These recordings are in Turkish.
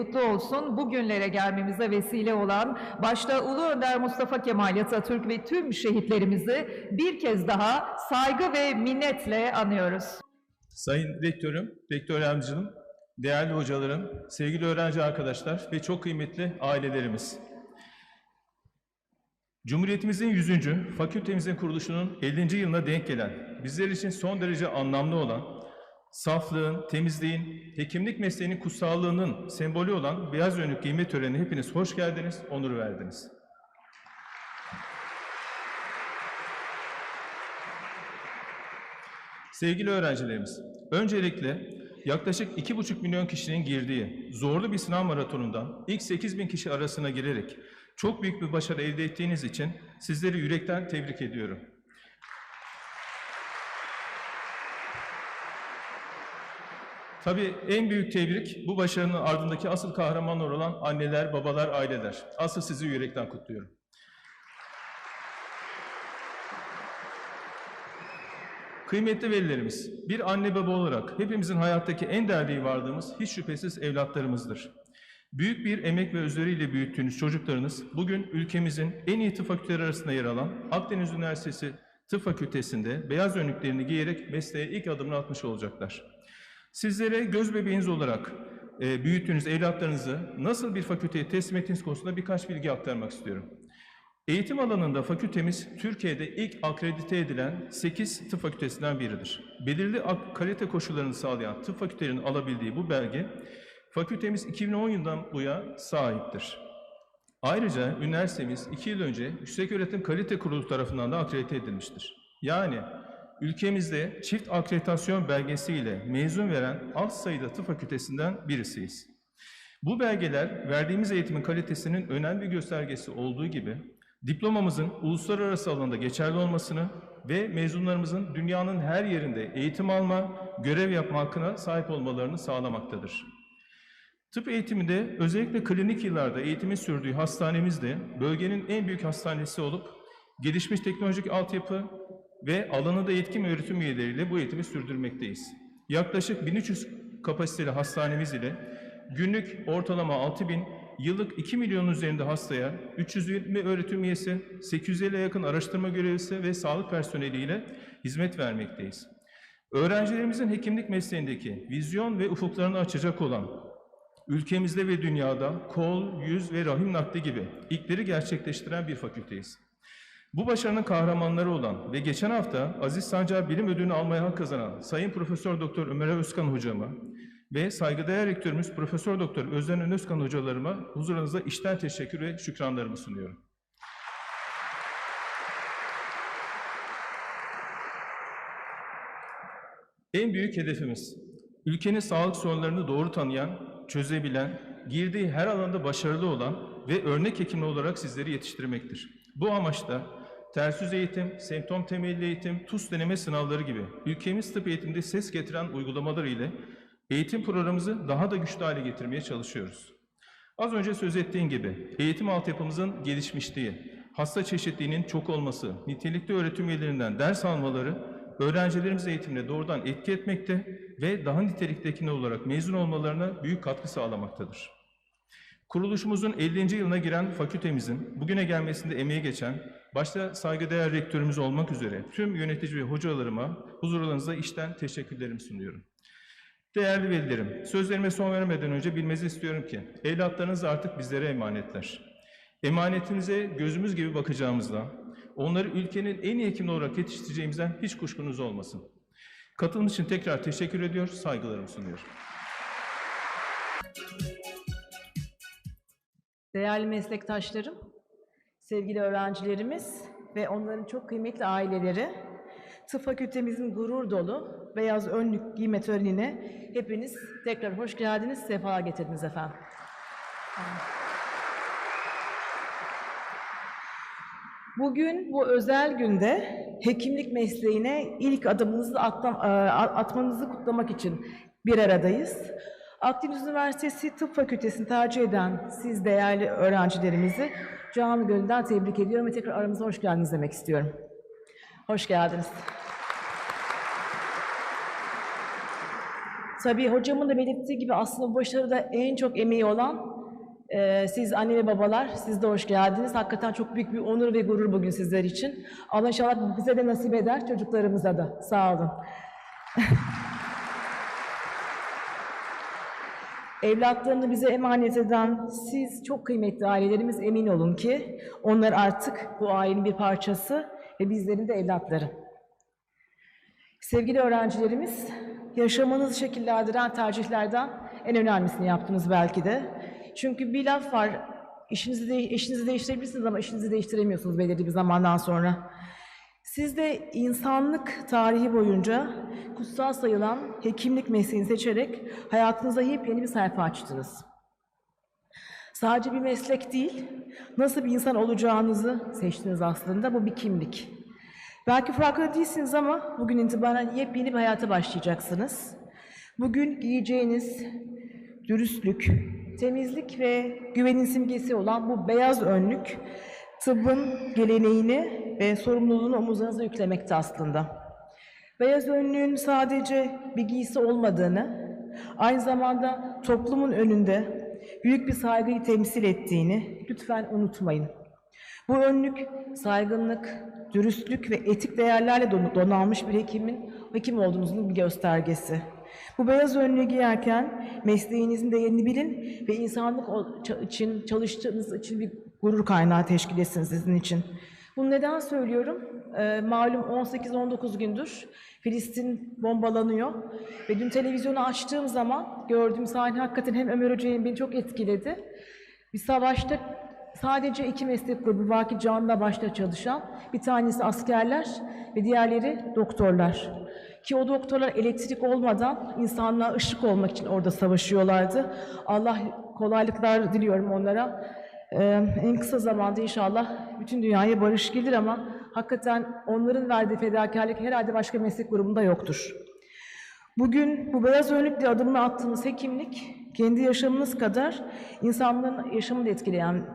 kutlu olsun. Bugünlere gelmemize vesile olan başta Ulu Önder Mustafa Kemal Atatürk ve tüm şehitlerimizi bir kez daha saygı ve minnetle anıyoruz. Sayın Rektörüm, Rektör Yardımcım, değerli hocalarım, sevgili öğrenci arkadaşlar ve çok kıymetli ailelerimiz. Cumhuriyetimizin 100. fakültemizin kuruluşunun 50. yılına denk gelen, bizler için son derece anlamlı olan, saflığın, temizliğin, hekimlik mesleğinin kutsallığının sembolü olan beyaz önlük giyme törenine hepiniz hoş geldiniz, onur verdiniz. Sevgili öğrencilerimiz, öncelikle yaklaşık 2,5 milyon kişinin girdiği zorlu bir sınav maratonundan ilk 8 bin kişi arasına girerek çok büyük bir başarı elde ettiğiniz için sizleri yürekten tebrik ediyorum. Tabii en büyük tebrik bu başarının ardındaki asıl kahramanlar olan anneler, babalar, aileler. Asıl sizi yürekten kutluyorum. Kıymetli velilerimiz, bir anne baba olarak hepimizin hayattaki en değerli vardığımız hiç şüphesiz evlatlarımızdır. Büyük bir emek ve özveriyle büyüttüğünüz çocuklarınız bugün ülkemizin en iyi tıp fakülteleri arasında yer alan Akdeniz Üniversitesi Tıp Fakültesi'nde beyaz önlüklerini giyerek mesleğe ilk adımını atmış olacaklar. Sizlere göz bebeğiniz olarak e, büyüttüğünüz evlatlarınızı nasıl bir fakülteye teslim ettiğiniz konusunda birkaç bilgi aktarmak istiyorum. Eğitim alanında fakültemiz Türkiye'de ilk akredite edilen 8 tıp fakültesinden biridir. Belirli kalite koşullarını sağlayan tıp fakültelerinin alabildiği bu belge, fakültemiz 2010 yılından bu yana sahiptir. Ayrıca üniversitemiz 2 yıl önce Yükseköğretim Kalite Kurulu tarafından da akredite edilmiştir. Yani ülkemizde çift akreditasyon belgesiyle mezun veren alt sayıda tıp fakültesinden birisiyiz. Bu belgeler verdiğimiz eğitimin kalitesinin önemli bir göstergesi olduğu gibi diplomamızın uluslararası alanda geçerli olmasını ve mezunlarımızın dünyanın her yerinde eğitim alma, görev yapma hakkına sahip olmalarını sağlamaktadır. Tıp eğitiminde özellikle klinik yıllarda eğitimin sürdüğü hastanemiz de bölgenin en büyük hastanesi olup gelişmiş teknolojik altyapı ve alanında yetkin ve öğretim üyeleriyle bu eğitimi sürdürmekteyiz. Yaklaşık 1300 kapasiteli hastanemiz ile günlük ortalama 6000, yıllık 2 milyonun üzerinde hastaya 320 öğretim üyesi, 850'ye yakın araştırma görevlisi ve sağlık personeliyle hizmet vermekteyiz. Öğrencilerimizin hekimlik mesleğindeki vizyon ve ufuklarını açacak olan ülkemizde ve dünyada kol, yüz ve rahim nakli gibi ilkleri gerçekleştiren bir fakülteyiz. Bu başarının kahramanları olan ve geçen hafta Aziz Sancar Bilim Ödülünü almaya hak kazanan Sayın Profesör Doktor Ömer Özkan hocama ve saygıdeğer rektörümüz Profesör Doktor Özden Özkan hocalarıma huzurunuzda işten teşekkür ve şükranlarımı sunuyorum. En büyük hedefimiz, ülkenin sağlık sorunlarını doğru tanıyan, çözebilen, girdiği her alanda başarılı olan ve örnek hekimler olarak sizleri yetiştirmektir. Bu amaçla ters yüz eğitim, semptom temelli eğitim, TUS deneme sınavları gibi ülkemiz tıp eğitimde ses getiren uygulamalar ile eğitim programımızı daha da güçlü hale getirmeye çalışıyoruz. Az önce söz ettiğim gibi eğitim altyapımızın gelişmişliği, hasta çeşitliliğinin çok olması, nitelikli öğretim üyelerinden ders almaları öğrencilerimiz eğitimine doğrudan etki etmekte ve daha niteliktekine olarak mezun olmalarına büyük katkı sağlamaktadır. Kuruluşumuzun 50. yılına giren fakültemizin bugüne gelmesinde emeği geçen, başta saygıdeğer rektörümüz olmak üzere tüm yönetici ve hocalarıma huzurlarınıza işten teşekkürlerimi sunuyorum. Değerli velilerim, sözlerime son vermeden önce bilmenizi istiyorum ki evlatlarınız artık bizlere emanetler. Emanetinize gözümüz gibi bakacağımızda, onları ülkenin en iyi hekimleri olarak yetiştireceğimizden hiç kuşkunuz olmasın. Katılım için tekrar teşekkür ediyor, saygılarımı sunuyorum. Değerli meslektaşlarım, sevgili öğrencilerimiz ve onların çok kıymetli aileleri, tıp fakültemizin gurur dolu beyaz önlük giyme törenine hepiniz tekrar hoş geldiniz, sefa getirdiniz efendim. Bugün bu özel günde hekimlik mesleğine ilk adımınızı e, atmanızı kutlamak için bir aradayız. Akdeniz Üniversitesi Tıp Fakültesini tercih eden siz değerli öğrencilerimizi canı gönülden tebrik ediyorum ve tekrar aramıza hoş geldiniz demek istiyorum. Hoş geldiniz. Tabii hocamın da belirttiği gibi aslında bu başarıda en çok emeği olan e, siz anne ve babalar, siz de hoş geldiniz. Hakikaten çok büyük bir onur ve gurur bugün sizler için. Allah inşallah bize de nasip eder, çocuklarımıza da. Sağ olun. Evlatlarını bize emanet eden siz çok kıymetli ailelerimiz emin olun ki onlar artık bu ailenin bir parçası ve bizlerin de evlatları. Sevgili öğrencilerimiz, yaşamınızı şekillendiren tercihlerden en önemlisini yaptınız belki de. Çünkü bir laf var, işinizi, de, eşinizi değiştirebilirsiniz ama işinizi değiştiremiyorsunuz belirli bir zamandan sonra. Siz de insanlık tarihi boyunca kutsal sayılan hekimlik mesleğini seçerek hayatınıza yepyeni bir sayfa açtınız. Sadece bir meslek değil, nasıl bir insan olacağınızı seçtiniz aslında. Bu bir kimlik. Belki farkında değilsiniz ama bugün itibaren yepyeni bir hayata başlayacaksınız. Bugün giyeceğiniz dürüstlük, temizlik ve güvenin simgesi olan bu beyaz önlük tıbbın geleneğini ve sorumluluğunu omuzlarınıza yüklemekte aslında. Beyaz önlüğün sadece bir giysi olmadığını, aynı zamanda toplumun önünde büyük bir saygıyı temsil ettiğini lütfen unutmayın. Bu önlük saygınlık, dürüstlük ve etik değerlerle don- donanmış bir hekimin hekim olduğunuzun bir göstergesi. Bu beyaz önlüğü giyerken mesleğinizin değerini bilin ve insanlık için, çalıştığınız için bir gurur kaynağı teşkil etsin sizin için. Bunu neden söylüyorum? Ee, malum 18-19 gündür Filistin bombalanıyor ve dün televizyonu açtığım zaman gördüğüm sahne hakikaten hem Ömer Hoca'nın beni çok etkiledi. Bir savaşta sadece iki meslek grubu var ki canla başta çalışan. Bir tanesi askerler ve diğerleri doktorlar. Ki o doktorlar elektrik olmadan insanlığa ışık olmak için orada savaşıyorlardı. Allah kolaylıklar diliyorum onlara. En kısa zamanda inşallah bütün dünyaya barış gelir ama hakikaten onların verdiği fedakarlık herhalde başka meslek grubunda yoktur. Bugün bu beyaz önlükle adımını attığınız hekimlik, kendi yaşamınız kadar insanların yaşamını etkileyen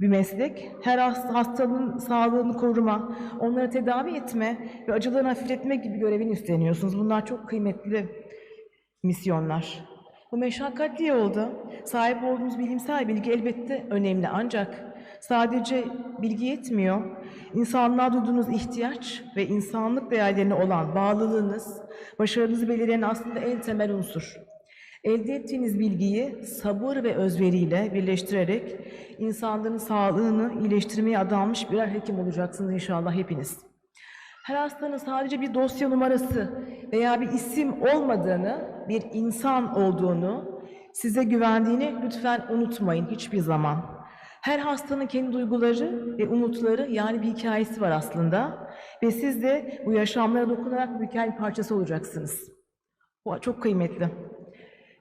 bir meslek. Her hast- hastanın sağlığını koruma, onları tedavi etme ve acılarını hafifletme gibi görevini üstleniyorsunuz. Bunlar çok kıymetli misyonlar. Bu meşakkatli yolda sahip olduğunuz bilimsel bilgi elbette önemli ancak sadece bilgi yetmiyor. İnsanlığa duyduğunuz ihtiyaç ve insanlık değerlerine olan bağlılığınız, başarınızı belirleyen aslında en temel unsur. Elde ettiğiniz bilgiyi sabır ve özveriyle birleştirerek insanların sağlığını iyileştirmeye adanmış birer hekim olacaksınız inşallah hepiniz. Her hastanın sadece bir dosya numarası veya bir isim olmadığını, bir insan olduğunu, size güvendiğini lütfen unutmayın hiçbir zaman. Her hastanın kendi duyguları ve umutları yani bir hikayesi var aslında ve siz de bu yaşamlara dokunarak bu hikayenin parçası olacaksınız. Bu çok kıymetli.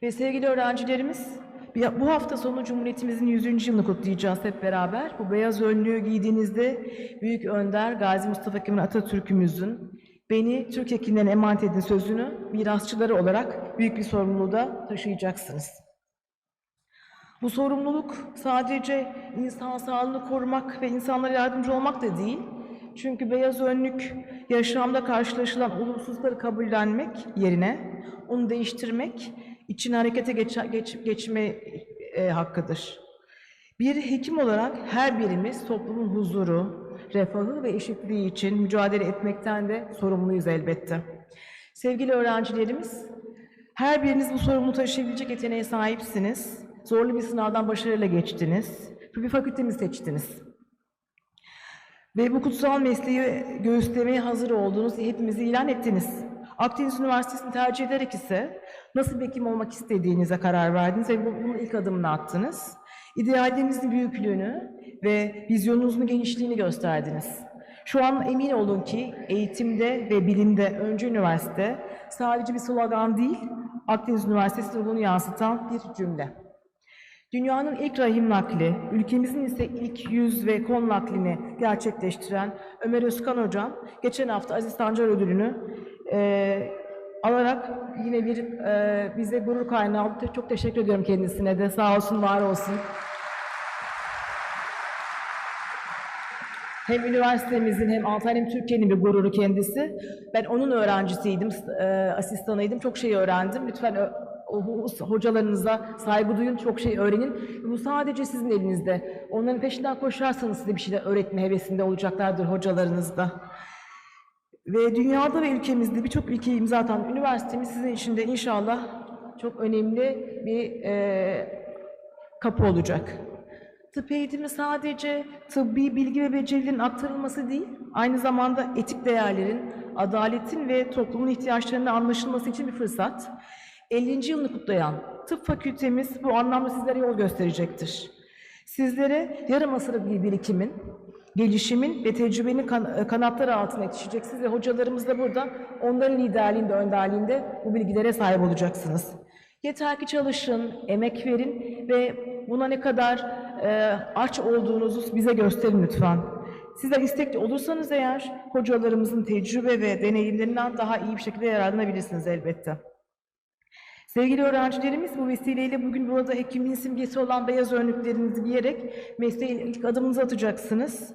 Ve sevgili öğrencilerimiz, bir- bu hafta sonu Cumhuriyetimizin 100. yılını kutlayacağız hep beraber. Bu beyaz önlüğü giydiğinizde Büyük Önder Gazi Mustafa Kemal Atatürk'ümüzün beni Türk hekimlerine emanet edin sözünü mirasçıları olarak büyük bir sorumluluğu da taşıyacaksınız. Bu sorumluluk sadece insan sağlığını korumak ve insanlara yardımcı olmak da değil. Çünkü beyaz önlük yaşamda karşılaşılan olumsuzlukları kabullenmek yerine onu değiştirmek, için harekete geç, geç, geçme e, hakkıdır. Bir hekim olarak her birimiz toplumun huzuru, refahı ve eşitliği için mücadele etmekten de sorumluyuz elbette. Sevgili öğrencilerimiz, her biriniz bu sorumluluğu taşıyabilecek yeteneğe sahipsiniz. Zorlu bir sınavdan başarıyla geçtiniz. Bir fakültemi seçtiniz. Ve bu kutsal mesleği göğüslemeye hazır olduğunuz hepimizi ilan ettiniz. Akdeniz Üniversitesi'ni tercih ederek ise nasıl bir hekim olmak istediğinize karar verdiniz ve bu- bunun ilk adımını attınız. İdeallerinizin büyüklüğünü ve vizyonunuzun genişliğini gösterdiniz. Şu an emin olun ki eğitimde ve bilimde öncü üniversite sadece bir slogan değil, Akdeniz Üniversitesi ruhunu yansıtan bir cümle. Dünyanın ilk rahim nakli, ülkemizin ise ilk yüz ve kon naklini gerçekleştiren Ömer Özkan Hocam, geçen hafta Aziz Sancar ödülünü eee, alarak yine bir eee, bize gurur kaynağı oldu. Çok teşekkür ediyorum kendisine de. Sağ olsun, var olsun. Hem üniversitemizin hem Antalya hem Türkiye'nin bir gururu kendisi. Ben onun öğrencisiydim, e, asistanıydım. Çok şey öğrendim. Lütfen hocalarınıza saygı duyun, çok şey öğrenin. Bu sadece sizin elinizde. Onların peşinden koşarsanız size bir şeyler öğretme hevesinde olacaklardır hocalarınız da. Ve dünyada ve ülkemizde birçok ülkeyi imza atan üniversitemiz sizin için de inşallah çok önemli bir e, kapı olacak. Tıp eğitimi sadece tıbbi bilgi ve becerilerin aktarılması değil, aynı zamanda etik değerlerin, adaletin ve toplumun ihtiyaçlarının anlaşılması için bir fırsat. 50. yılını kutlayan tıp fakültemiz bu anlamda sizlere yol gösterecektir. Sizlere yarım asırlık bir birikimin, gelişimin ve tecrübenin kan- kanatları altına yetişeceksiniz ve hocalarımız da burada onların liderliğinde, önderliğinde bu bilgilere sahip olacaksınız. Yeter ki çalışın, emek verin ve buna ne kadar e, aç olduğunuzu bize gösterin lütfen. Sizler istekli olursanız eğer hocalarımızın tecrübe ve deneyimlerinden daha iyi bir şekilde yararlanabilirsiniz elbette. Sevgili öğrencilerimiz bu vesileyle bugün burada hekimliğin simgesi olan beyaz önlüklerinizi giyerek mesleğin ilk adımınızı atacaksınız.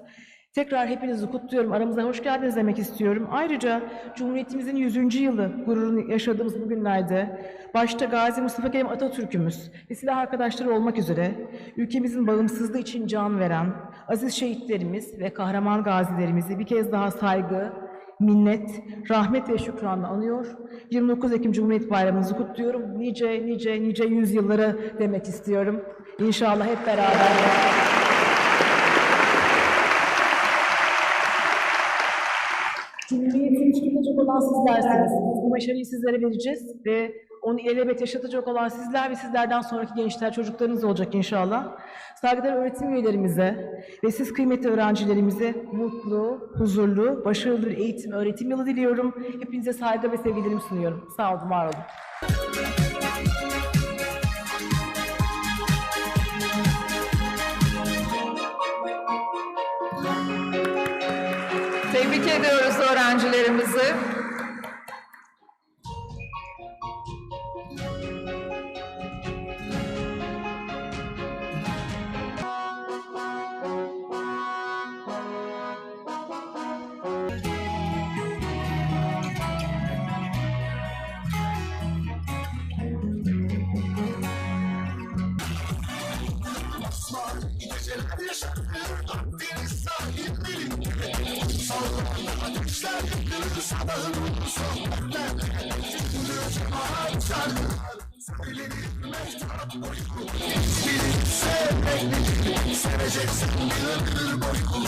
Tekrar hepinizi kutluyorum. Aramıza hoş geldiniz demek istiyorum. Ayrıca Cumhuriyetimizin 100. yılı gururunu yaşadığımız bu günlerde başta Gazi Mustafa Kemal Atatürk'ümüz ve silah arkadaşları olmak üzere ülkemizin bağımsızlığı için can veren aziz şehitlerimiz ve kahraman gazilerimizi bir kez daha saygı, minnet, rahmet ve şükranla anıyor. 29 Ekim Cumhuriyet Bayramınızı kutluyorum. Nice nice nice yüzyıllara demek istiyorum. İnşallah hep beraber. Cumhuriyetin çıkacak olan sizlersiniz. Bu başarıyı sizlere vereceğiz ve onu ilelebet yaşatacak olan sizler ve sizlerden sonraki gençler, çocuklarınız olacak inşallah. Saygıdeğer öğretim üyelerimize ve siz kıymetli öğrencilerimize mutlu, huzurlu, başarılı eğitim, öğretim yılı diliyorum. Hepinize saygı ve sevgilerimi sunuyorum. Sağ olun, var olun. Tebrik ediyoruz öğrencilerimizi. Sabahın sohbetler Gidiyor cemaat sarkar Söylenir mehtap boy kul Sevmek nedir Seveceksin. bir ömür boy